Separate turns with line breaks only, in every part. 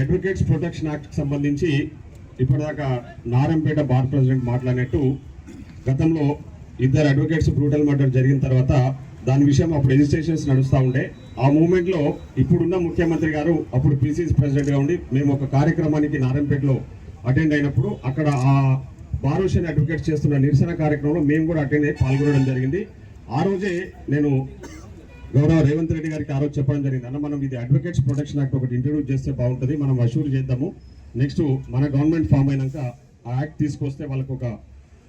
Advocates protection యాక్ట్కి సంబంధించి ఇప్పటిదాకా Narampeta bar president మాట్లాడినట్టు గతంలో ఇద్దరు అడ్వకేట్స్ బ్రూటల్ మర్డర్ జరిగిన తర్వాత దాని విషయం అప్పుడు రిజిస్ట్రేషన్స్ నడుస్తూ ఉండే. ఆ మూమెంట్లో ఇప్పుడున్న ముఖ్యమంత్రి గారు అప్పుడు పిసిసి ప్రెసిడెంట్గా ఉండి మేము ఒక కార్యక్రమానికి నారాయణపేటలో అటెండ్ అయినప్పుడు అక్కడ ఆ బారోషన్ అడ్వకేట్స్ చేస్తున్న నిరసన కార్యక్రమంలో మేము కూడా అటెండ్ అయ్యి పాల్గొనడం జరిగింది. ఆ రోజే నేను గౌరవ రేవంత్ రెడ్డి గారికి ఆ రోజు చెప్పడం జరిగింది. అన్న మనం ఇది అడ్వకేట్స్ ప్రొటెక్షన్ యాక్ట్ ఒకటి ఇంట్రడ్యూస్ చేస్తే బాగుంటుంది. మనం అష్యూర్ చేద్దాము. నెక్స్ట్ మన గవర్నమెంట్ ఫామ్ అయినాక ఆ యాక్ట్ తీసుకొస్తే వాళ్ళకు ఒక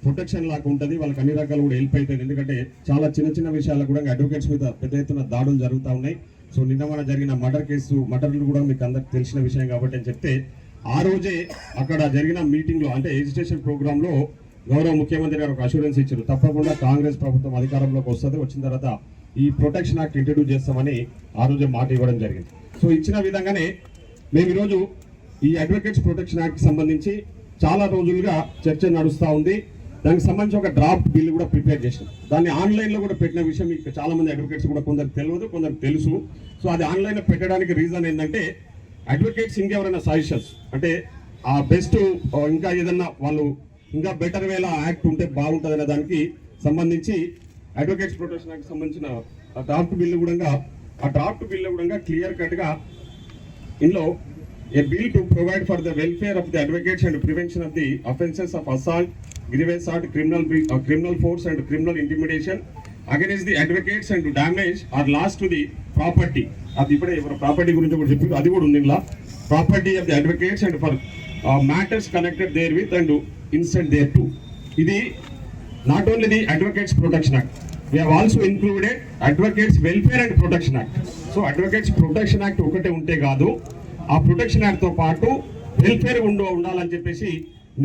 ప్రొటెక్షన్ లాగా ఉంటుంది. వాళ్ళకి అన్ని రకాలు కూడా హెల్ప్ అవుతుంది ఎందుకంటే చాలా చిన్న చిన్న విషయాల్లో కూడా అడ్వకేట్స్ మీద పెద్ద ఎత్తున దాడులు జరుగుతూ ఉన్నాయి. సో నిన్న మన జరిగిన మర్డర్ కేసు మర్డర్లు కూడా మీకు అందరికి తెలిసిన విషయం కాబట్టి అని చెప్తే ఆ రోజే అక్కడ జరిగిన మీటింగ్లో అంటే ఎడ్యుకేషన్ ప్రోగ్రాంలో గౌరవ ముఖ్యమంత్రి గారు ఒక అష్యూరెన్స్ ఇచ్చారు. తప్పకుండా కాంగ్రెస్ ప్రభుత్వం అధికారంలోకి వస్తుంది. వచ్చిన తర్వాత ఈ ప్రొటెక్షన్ యాక్ట్ ఇంట్రడ్యూస్ చేస్తామని ఆ రోజు మాట ఇవ్వడం జరిగింది. సో ఇచ్చిన విధంగానే మేము ఈరోజు ఈ అడ్వకేట్స్ ప్రొటెక్షన్ యాక్ట్ సంబంధించి చాలా రోజులుగా చర్చ నడుస్తూ ఉంది. దానికి సంబంధించి ఒక డ్రాఫ్ట్ బిల్ కూడా ప్రిపేర్ చేసాం దాన్ని ఆన్లైన్లో కూడా పెట్టిన విషయం మీకు చాలా మంది అడ్వకేట్స్ కూడా కొందరు తెలియదు కొందరు తెలుసు. సో అది ఆన్లైన్లో పెట్టడానికి రీజన్ ఏంటంటే అడ్వకేట్స్ ఇంకెవరైనా సజెషన్స్ అంటే ఆ బెస్ట్ ఇంకా ఏదన్నా వాళ్ళు ఇంకా బెటర్ వేలా యాక్ట్ ఉంటే బాగుంటుంది అనే దానికి సంబంధించి అడ్వకేట్స్ ప్రొటెక్షన్ యాక్ట్ సంబంధించిన డ్రాఫ్ట్ బిల్లు కూడా ఆ డ్రాఫ్ట్ బిల్లు కూడా క్లియర్ కట్గా ఇందులో a bill to provide for the welfare of the advocates and prevention of the offences of assault grievous hurt criminal criminal force and criminal intimidation against the advocates and damage or loss to the property. అది ఇప్పుడే ఎవరు property గురించి కూడా చెప్పి అది కూడా ఉంది ఇలా property of the advocates and for matters connected therewith and incident thereto. ఇది not only the advocates protection act we have also included advocates welfare and protection act. So advocates protection act ఒకటే ఉంటే కాదు ఆ protection యాక్ట్తో పాటు welfare ఉండు ఉండాలని చెప్పేసి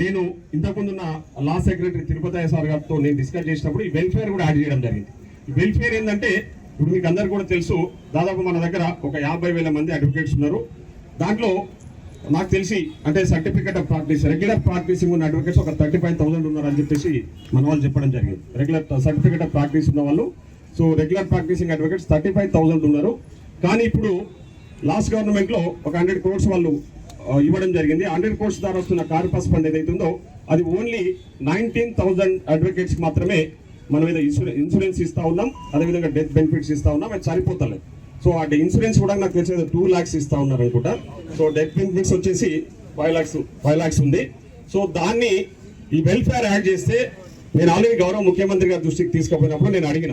నేను ఇంతకుముందున్న లా సెక్రటరీ తిరుపతి సార్ గారితో నేను డిస్కస్ చేసినప్పుడు ఈ వెల్ఫేర్ కూడా యాడ్ చేయడం జరిగింది. ఈ వెల్ఫేర్ ఏంటంటే ఇప్పుడు మీకు అందరు కూడా తెలుసు దాదాపు మన దగ్గర ఒక యాభై వేల మంది అడ్వకేట్స్ ఉన్నారు. దాంట్లో నాకు తెలిసి అంటే certificate of practice regular practising ఉన్న అడ్వకేట్స్ ఒక థర్టీ ఫైవ్ థౌసండ్ ఉన్నారని చెప్పేసి మన వాళ్ళు చెప్పడం జరిగింది. రెగ్యులర్ సర్టిఫికేట్ ఆఫ్ ప్రాక్టీస్ ఉన్న వాళ్ళు. So regular practising advocates thirty five thousand ఉన్నారు. కానీ ఇప్పుడు లాస్ట్ గవర్నమెంట్లో ఒక హండ్రెడ్ క్రోర్స్ వాళ్ళు ఇవ్వడం జరిగింది. హండ్రెడ్ క్రోర్స్ ద్వారా వస్తున్న కార్పస్ ఫండ్ ఏదైతే ఉందో అది ఓన్లీ నైన్టీన్ థౌసండ్ అడ్వకేట్స్ మాత్రమే మన మీద ఇన్సూరెన్స్ ఇన్సూరెన్స్ ఇస్తూ ఉన్నాం. అదేవిధంగా డెత్ బెనిఫిట్స్ ఇస్తూ ఉన్నాం. అది సరిపోతలేదు. సో ఆ ఇన్సూరెన్స్ కూడా నాకు తెలిసేది టూ ల్యాక్స్ ఇస్తా ఉన్నారు అనుకుంటా. సో డెత్ బెనిఫిట్స్ వచ్చేసి ఫైవ్ లాక్స్ ఫైవ్ లాక్స్ ఉంది. సో దాన్ని ఈ వెల్ఫేర్ యాడ్ చేస్తే నేను ఆల్రెడీ గౌరవ ముఖ్యమంత్రి గారి దృష్టికి తీసుకుపోయినప్పుడు నేను అడిగిన.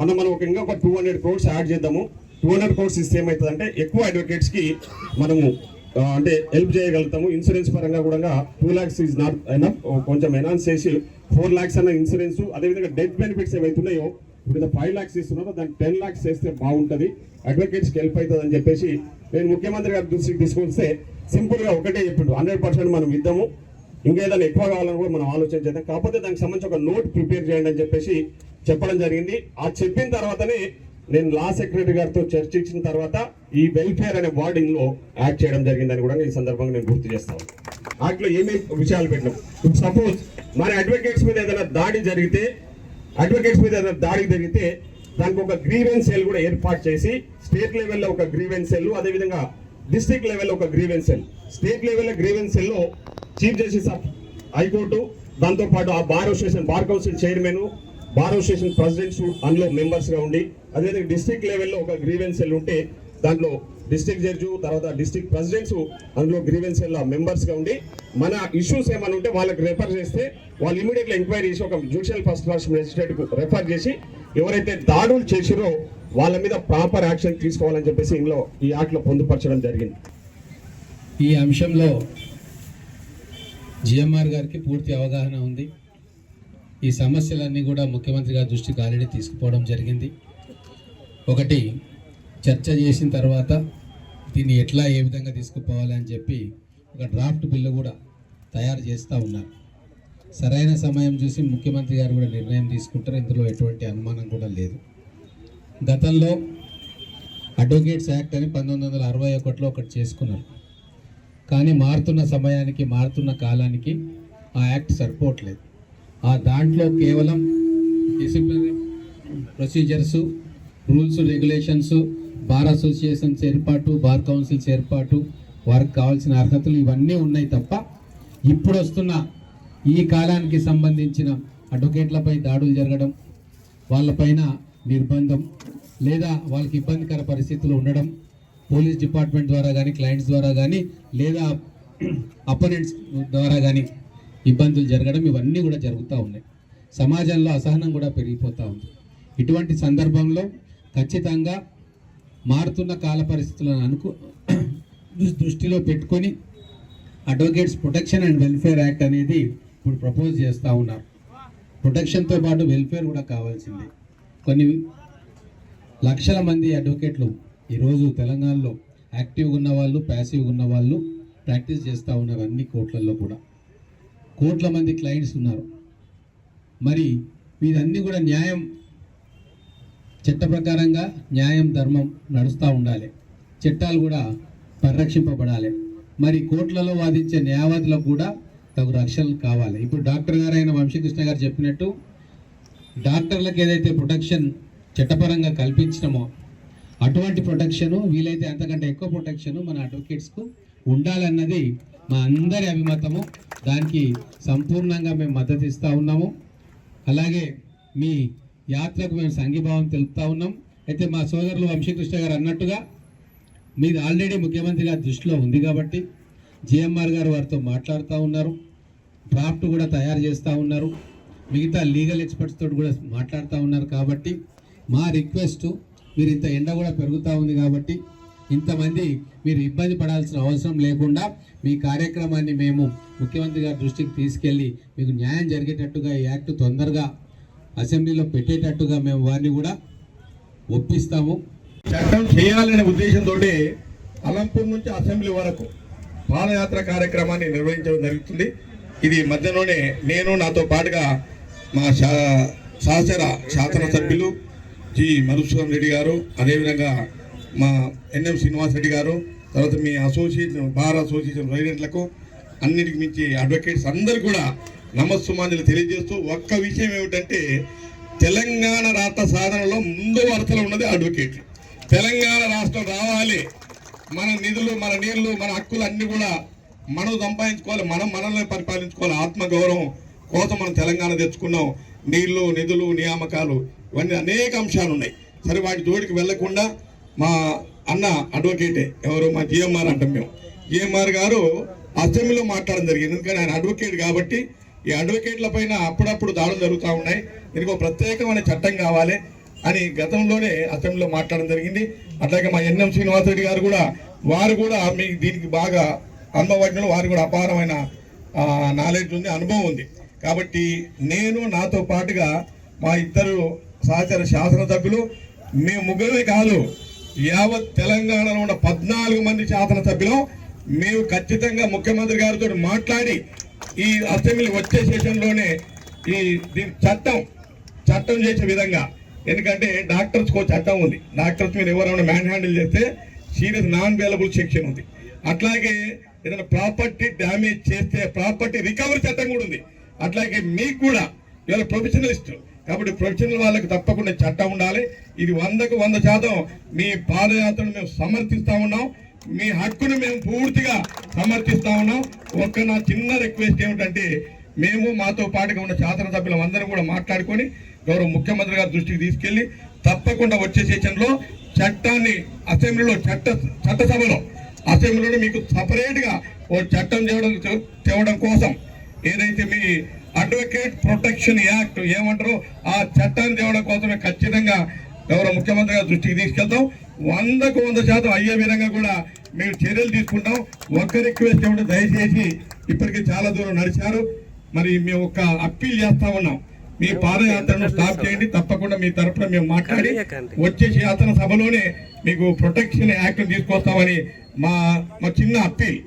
అన్న మనం ఒక ఇంకా ఒక టూ హండ్రెడ్ క్రోడ్స్ యాడ్ చేద్దాము. టూ హండ్రెడ్ క్రోడ్స్ ఇస్తే ఏమవుతుందంటే ఎక్కువ అడ్వకేట్స్కి మనము అంటే హెల్ప్ చేయగలుగుతాము. ఇన్సూరెన్స్ పరంగా కూడా two lakhs is not enough కొంచెం ఎనాన్స్ చేసి ఫోర్ లాక్స్ అన్న ఇన్సూరెన్స్ అదేవిధంగా డెత్ బెనిఫిట్స్ ఏవైతున్నాయో మీద ఫైవ్ లాక్స్ ఇస్తున్నారో దాన్ని టెన్ లాక్స్ చేస్తే బాగుంటుంది. అడ్వకేట్స్కి హెల్ప్ అవుతుంది అని చెప్పేసి నేను ముఖ్యమంత్రి గారి దృష్టికి తీసుకొస్తే సింపుల్గా ఒకటే చెప్పిండు. హండ్రెడ్ పర్సెంట్ మనం ఇద్దాము. ఇంకేదైనా ఎక్కువ కావాలని కూడా మనం ఆలోచన చేద్దాం. కాకపోతే దానికి సంబంధించి ఒక నోట్ ప్రిపేర్ చేయండి అని చెప్పేసి చెప్పడం జరిగింది. ఆ చెప్పిన తర్వాతనే నేను లా సెక్రటరీ గారితో చర్చించిన తర్వాత ఈ వెల్ఫేర్ అనే వర్డింగ్ యాడ్ చేయడం జరిగిందని కూడా ఈ సందర్భంగా నేను గుర్తు చేస్తాను వాటిలో ఏమేమి విషయాలు పెట్టినాం? సపోజ్ మన అడ్వకేట్స్ మీద ఏదైనా దాడి జరిగితే అడ్వకేట్స్ మీద దాడి జరిగితే దానికి ఒక గ్రీవెన్స్ సెల్ కూడా ఏర్పాటు చేసి స్టేట్ లెవెల్లో ఒక గ్రీవెన్స్ సెల్ అదేవిధంగా డిస్టిక్ లెవెల్లో ఒక గ్రీవెన్స్ సెల్ స్టేట్ లెవెల్లో గ్రీవెన్స్ సెల్లో chief justice of high court దాంతోపాటు ఆ bar association bar council chairman bar association presidents అందులో మెంబర్స్గా ఉండి అదేవిధంగా డిస్ట్రిక్ట్ లెవెల్లో ఒక గ్రీవెన్స్ సెల్ ఉంటే దాంట్లో డిస్ట్రిక్ట్ జడ్జు తర్వాత డిస్ట్రిక్ట్ ప్రెసిడెంట్స్ అందులో గ్రీవెన్స్ సెల్ ఉండి మన ఇష్యూస్ ఏమైనా ఉంటే వాళ్ళకి రెఫర్ చేస్తే వాళ్ళు ఇమీడియట్గా ఎంక్వైరీ చేసి ఒక జ్యుడిషియల్ ఫస్ట్ క్లాస్ మెజిస్ట్రేట్కు రెఫర్ చేసి ఎవరైతే దాడులు చేసిరో వాళ్ళ మీద ప్రాపర్ యాక్షన్ తీసుకోవాలని చెప్పేసి ఇందులో ఈ యాక్ట్లో పొందుపరచడం జరిగింది.
ఈ అంశంలో జిఎంఆర్ గారికి పూర్తి అవగాహన ఉంది. ఈ సమస్యలన్నీ కూడా ముఖ్యమంత్రి గారి దృష్టికి ఆల్రెడీ తీసుకుపోవడం జరిగింది. ఒకటి చర్చ చేసిన తర్వాత దీన్ని ఎట్లా ఏ విధంగా తీసుకుపోవాలని చెప్పి ఒక డ్రాఫ్ట్ బిల్లు కూడా తయారు చేస్తూ ఉన్నారు. సరైన సమయం చూసి ముఖ్యమంత్రి గారు కూడా నిర్ణయం తీసుకుంటారు. ఇందులో ఎటువంటి అనుమానం కూడా లేదు. గతంలో అడ్వకేట్స్ యాక్ట్ అని పంతొమ్మిది వందల అరవై ఒకటిలో ఒకటి చేసుకున్నారు. కానీ మారుతున్న సమయానికి మారుతున్న కాలానికి ఆ యాక్ట్ సరిపోవట్లేదు. ఆ దాంట్లో కేవలం disciplinary procedures rules regulations bar associations ఏర్పాటు బార్ కౌన్సిల్స్ ఏర్పాటు వారికి కావాల్సిన అర్హతలు ఇవన్నీ ఉన్నాయి తప్ప ఇప్పుడు వస్తున్న ఈ కాలానికి సంబంధించిన అడ్వకేట్లపై దాడులు జరగడం వాళ్ళపైన నిర్బంధం లేదా వాళ్ళకి ఇబ్బందికర పరిస్థితులు ఉండడం పోలీస్ డిపార్ట్మెంట్ ద్వారా కానీ క్లయింట్స్ ద్వారా కానీ లేదా అపోనెంట్స్ ద్వారా కానీ ఇబ్బందులు జరగడం ఇవన్నీ కూడా జరుగుతూ ఉన్నాయి. సమాజంలో అసహనం కూడా పెరిగిపోతూ ఉంది. ఇటువంటి సందర్భంలో ఖచ్చితంగా మారుతున్న కాల పరిస్థితులను అనుకు దృష్టిలో పెట్టుకొని advocates protection and welfare act అనేది ఇప్పుడు ప్రపోజ్ చేస్తూ ఉన్నారు. ప్రొటెక్షన్తో పాటు వెల్ఫేర్ కూడా కావాల్సింది. కొన్ని లక్షల మంది అడ్వకేట్లు ఈరోజు తెలంగాణలో యాక్టివ్గా ఉన్న వాళ్ళు ప్యాసివ్గా ఉన్న వాళ్ళు ప్రాక్టీస్ చేస్తూ ఉన్నారు అన్ని కోర్టులలో కూడా. కోట్ల మంది క్లయింట్స్ ఉన్నారు. మరి వీరన్నీ కూడా న్యాయం చట్ట ప్రకారంగా న్యాయం ధర్మం నడుస్తూ ఉండాలి. చట్టాలు కూడా పరిరక్షింపబడాలి. మరి కోర్టులలో వాదించే న్యాయవాదులకు కూడా తగు రక్షణలు కావాలి. ఇప్పుడు డాక్టర్ గారు అయిన వంశీకృష్ణ గారు చెప్పినట్టు డాక్టర్లకు ఏదైతే ప్రొటెక్షన్ చట్టపరంగా కల్పించినమో అటువంటి ప్రొటెక్షను వీలైతే అంతకంటే ఎక్కువ ప్రొటెక్షను మన అడ్వకేట్స్కు ఉండాలన్నది మా అందరి అభిమతము. దానికి సంపూర్ణంగా మేము మద్దతు ఇస్తూ ఉన్నాము. అలాగే మీ యాత్రకు మేము సంఘీభావం తెలుపుతా ఉన్నాం. అయితే మా సోదరులు వంశీకృష్ణ గారు అన్నట్టుగా మీది ఆల్రెడీ ముఖ్యమంత్రి గారి దృష్టిలో ఉంది కాబట్టి జిఎంఆర్ గారు వారితో మాట్లాడుతూ ఉన్నారు. డ్రాఫ్ట్ కూడా తయారు చేస్తూ ఉన్నారు. మిగతా లీగల్ ఎక్స్పర్ట్స్ తోటి కూడా మాట్లాడుతూ ఉన్నారు కాబట్టి మా రిక్వెస్ట్ మీరు ఇంత ఎండ కూడా పెరుగుతూ ఉంది కాబట్టి ఇంతమంది మీరు ఇబ్బంది పడాల్సిన అవసరం లేకుండా మీ కార్యక్రమాన్ని మేము ముఖ్యమంత్రి గారి దృష్టికి తీసుకెళ్ళి మీకు న్యాయం జరిగేటట్టుగా ఈ యాక్ట్ తొందరగా అసెంబ్లీలో పెట్టేటట్టుగా మేము వారిని కూడా ఒప్పిస్తాము.
చట్టం చేయాలనే ఉద్దేశంతో అలంపూర్ నుంచి అసెంబ్లీ వరకు పాదయాత్ర కార్యక్రమాన్ని నిర్వహించడం జరుగుతుంది. ఇది మధ్యలోనే నేను నాతో పాటుగా మా సహచర శాసనసభ్యులు జి. మధుసూదన్ రెడ్డి గారు అదేవిధంగా మా ఎన్ఎం శ్రీనివాస్ రెడ్డి గారు తర్వాత మీ అసోసియేషన్ బార్ అసోసియేషన్ ప్రెసిడెంట్లకు అన్నిటికి మించి అడ్వకేట్స్ అందరు కూడా నమస్సుమాంజలి తెలియజేస్తూ ఒక్క విషయం ఏమిటంటే తెలంగాణ రాష్ట్ర సాధనలో ముందు వరుసలో ఉన్నది అడ్వకేట్లు తెలంగాణ రాష్ట్రం రావాలి. మన నిధులు మన నీళ్ళు మన హక్కులు అన్నీ కూడా మనం సంపాదించుకోవాలి మనం మనల్ని పరిపాలించుకోవాలి. ఆత్మగౌరవం కోసం మనం తెలంగాణ తెచ్చుకున్నాం. నీళ్ళు నిధులు నియామకాలు ఇవన్నీ అనేక అంశాలు ఉన్నాయి. సరే వాటి జోడికి వెళ్ళకుండా మా అన్న అడ్వకేటే ఎవరు? మా జిఎంఆర్ అంటాం మేము. జిఎంఆర్ గారు అసెంబ్లీలో మాట్లాడడం జరిగింది. ఎందుకంటే ఆయన అడ్వకేట్ కాబట్టి ఈ అడ్వకేట్ల పైన అప్పుడప్పుడు దాడులు జరుగుతూ ఉన్నాయి. దీనికి ఒక ప్రత్యేకమైన చట్టం కావాలి అని గతంలోనే అసెంబ్లీలో మాట్లాడడం జరిగింది. అట్లాగే మా ఎన్ఎం శ్రీనివాసరెడ్డి గారు కూడా వారు కూడా మీకు దీనికి బాగా అనుభవజ్ఞులు వారు కూడా అపారమైన నాలెడ్జ్ ఉంది అనుభవం ఉంది. కాబట్టి నేను నాతో పాటుగా మా ఇద్దరు సహచర శాసనసభ్యులు మేము ముగ్గురమే కాదు యావత్ తెలంగాణలో ఉన్న పద్నాలుగు మంది శాసనసభ్యులు మేము ఖచ్చితంగా ముఖ్యమంత్రి గారితో మాట్లాడి ఈ అసెంబ్లీ వచ్చే సెషన్లోనే ఈ దీని చట్టం చట్టం చేసే విధంగా. ఎందుకంటే డాక్టర్స్ కో చట్టం ఉంది. డాక్టర్స్ మీరు ఎవరైనా మ్యాన్ హ్యాండిల్ చేస్తే సీరియస్ నాన్ అవైలబుల్ సెక్షన్ ఉంది. అట్లాగే ఏదైనా ప్రాపర్టీ డ్యామేజ్ చేస్తే ప్రాపర్టీ రికవరీ చట్టం కూడా ఉంది. అట్లాగే మీకు కూడా ఇవాళ ప్రొఫెషనలిస్ట్ కాబట్టి ప్రొఫెషనల్ వాళ్ళకి తప్పకుండా చట్టం ఉండాలి. ఇది వందకు వంద శాతం మీ పాదయాత్రను మేము సమర్థిస్తా ఉన్నాం. మీ హక్కును మేము పూర్తిగా సమర్థిస్తా ఉన్నాం. ఒక్క నా చిన్న రిక్వెస్ట్ ఏమిటంటే మేము మాతో పాటుగా ఉన్న శాసనసభ్యులం అందరం కూడా మాట్లాడుకొని గౌరవ ముఖ్యమంత్రి గారి దృష్టికి తీసుకెళ్ళి తప్పకుండా వచ్చే సెషన్లో చట్టాన్ని అసెంబ్లీలో చట్ట చట్టసభలో అసెంబ్లీలో మీకు సపరేట్గా ఓ చట్టం చేయడం తేవడం కోసం ఏదైతే మీ అడ్వకేట్ ప్రొటెక్షన్ యాక్ట్ ఏమంటారో ఆ చట్టాన్ని తేవడం కోసమే ఖచ్చితంగా గౌరవ ముఖ్యమంత్రి గారి దృష్టికి తీసుకెళ్తాం. వందకు వంద శాతం అయ్యే విధంగా కూడా మేము చర్యలు తీసుకుంటాం. ఒక్క రిక్వెస్ట్ ఏమంటే దయచేసి ఇప్పటికే చాలా దూరం నడిచారు. మరి మేము ఒక అప్పీల్ చేస్తా ఉన్నాం. మీ పాదయాత్రను స్టాప్ చేయండి. తప్పకుండా మీ తరపున మేము మాట్లాడి వచ్చే శాసన సభలోనే మీకు ప్రొటెక్షన్ యాక్ట్ తీసుకొస్తామని మా మా చిన్న అప్పీల్.